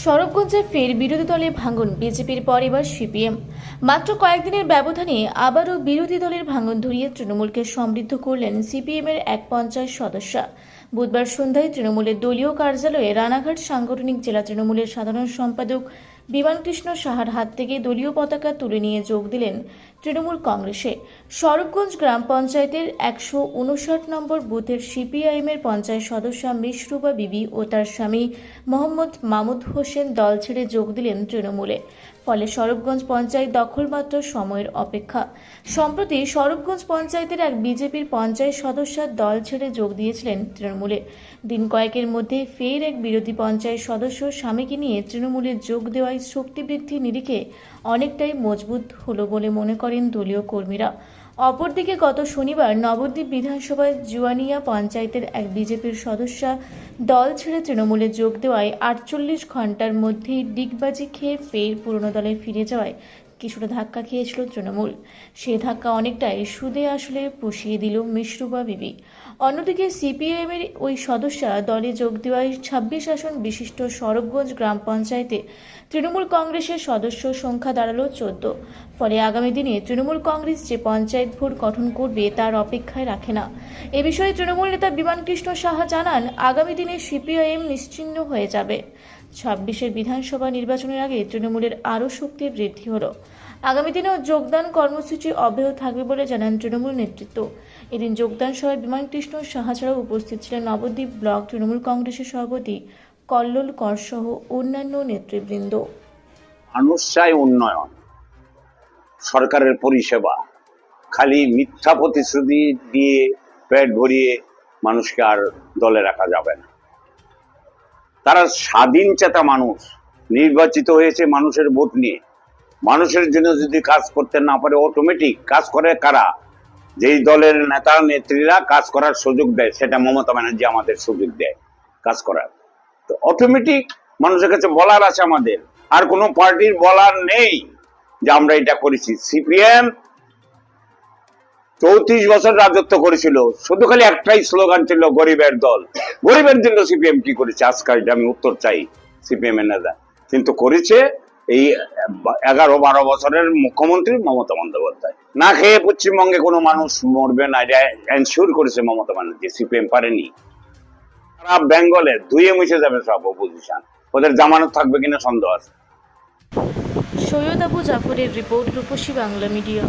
সড়কগঞ্জে ফের বিরোধী দলে ভাঙন, বিজেপির পর এবার সিপিএম। মাত্র কয়েকদিনের ব্যবধানে আবারও বিরোধী দলের ভাঙন ধরিয়ে তৃণমূলকে সমৃদ্ধ করলেন সিপিএমের এক পঞ্চায়েত সদস্য। বুধবার সন্ধ্যায় তৃণমূলের দলীয় কার্যালয়ে রানাঘাট সাংগঠনিক জেলা তৃণমূলের সাধারণ সম্পাদক বিমানকৃষ্ণ সাহার হাত থেকে দলীয় পতাকা তুলে নিয়ে যোগ দিলেন তৃণমূল কংগ্রেসে। স্বরূপগঞ্জ গ্রাম পঞ্চায়েতের একশো উনষাট নম্বর বুথের সিপিআইএমের পঞ্চায়েত সদস্য মিশরুবা বিবি ও তার স্বামী মোহাম্মদ মামুদ হোসেন দল ছেড়ে যোগ দিলেন তৃণমূলে। ফলে স্বরূপগঞ্জ পঞ্চায়েত দখলমাত্র সময়ের অপেক্ষা। সম্প্রতি স্বরূপগঞ্জ পঞ্চায়েতের এক বিজেপির পঞ্চায়েত সদস্যার দল ছেড়ে যোগ দিয়েছিলেন তৃণমূলে। দিন কয়েকের মধ্যে ফের এক বিরোধী পঞ্চায়েত সদস্য স্বামীকে নিয়ে তৃণমূলে যোগ দেওয়ায় শক্তি বৃদ্ধি নিরিখে অনেকটাই মজবুত হলো বলে মনে করেন দলীয় কর্মীরা। অপরদিকে গত শনিবার নবদ্বীপ বিধানসভায় জুয়ানিয়া পঞ্চায়েতের এক বিজেপির সদস্যা দল ছেড়ে তৃণমূলে যোগ দেওয়ায় আটচল্লিশ ঘণ্টার মধ্যেই ডিগবাজি খেয়ে ফের পুরনো দলে ফিরে যাওয়ায় কিছুটা ধাক্কা খেয়েছিল তৃণমূল। সে ধাক্কা অনেকটাই সুদে আসলে পুষিয়ে দিল মিশরুবা বিবি। অন্যদিকে সিপিআইএমের ওই সদস্যা দলে যোগ দেওয়ায় ছাব্বিশ আসন বিশিষ্ট সরবগঞ্জ গ্রাম পঞ্চায়েতে তৃণমূল কংগ্রেসের সদস্য সংখ্যা দাঁড়াল চোদ্দ। ফলে আগামী দিনে তৃণমূল কংগ্রেস যে পঞ্চায়েত ভোট গঠন করবে তার অপেক্ষায় রাখে না। এ বিষয়ে তৃণমূল নেতা বিমানকৃষ্ণ সাহা জানান, আগামী দিনে সিপিআইএম নিশ্চিহ্ন হয়ে যাবে। ছাব্বিশের বিধানসভা নির্বাচনের আগে তৃণমূলের আরও শক্তি বৃদ্ধি হলো। আগামী দিনেও যোগদান কর্মসূচি অব্যাহত থাকবে বলে জানান তৃণমূল নেতৃত্ব। এদিন যোগদান সভায় বিমানকৃষ্ণ সাহা ছাড়াও উপস্থিত ছিলেন নবদ্বীপ ব্লক তৃণমূল কংগ্রেসের সভাপতি কল্লোল কর সহ অন্যান্য নেতৃবৃন্দ। মানুষ চায় উন্নয়ন, সরকারের পরিষেবা, খালি মিথ্যা প্রতিশ্রুতি দিয়ে পেট ভরিয়ে মানুষকে আর দলে রাখা যাবে না। তারা স্বাধীন চেতা মানুষ, নির্বাচিত হয়েছে মানুষের ভোট নিয়ে। মানুষের জন্য যদি কাজ করতে না পারে অটোমেটিক কাজ করে কারা? যেই দলের নেতা, নেত্রীরা কাজ করার সুযোগ দেয়, সেটা মমতা ব্যানার্জি আমাদের সুযোগ দেয় কাজ করার। তো অটোমেটিক মানুষের কাছে বলার আছে আমাদের। আর কোনো পার্টির বলার নেই যে আমরা এটা করেছি। সিপিএম চৌত্রিশ বছর রাজত্ব করেছিল। শুধু খালি একটাই স্লোগান ছিল, গরিবের দল। গরিবের জন্য সিপিএম কি করেছে? আজকাল আমি উত্তর চাই সিপিএম এর নেতা। কিন্তু করেছে এই এগারো বারো বছরের মুখ্যমন্ত্রী মমতা বন্দ্যোপাধ্যায়। না খেয়ে পশ্চিমবঙ্গে কোনো মানুষ মরবে না, এটা এনশিওর করেছে মমতা ব্যানার্জি। সিপিএম পারেনি। সারা বেঙ্গলে ধুয়ে মুছে যাবে সব অপোজিশন ওদের জামানত থাকবে কিনা সন্দেহ আছে। সৈয়দ আবু জাফরের রিপোর্ট রূপসী বাংলা মিডিয়া।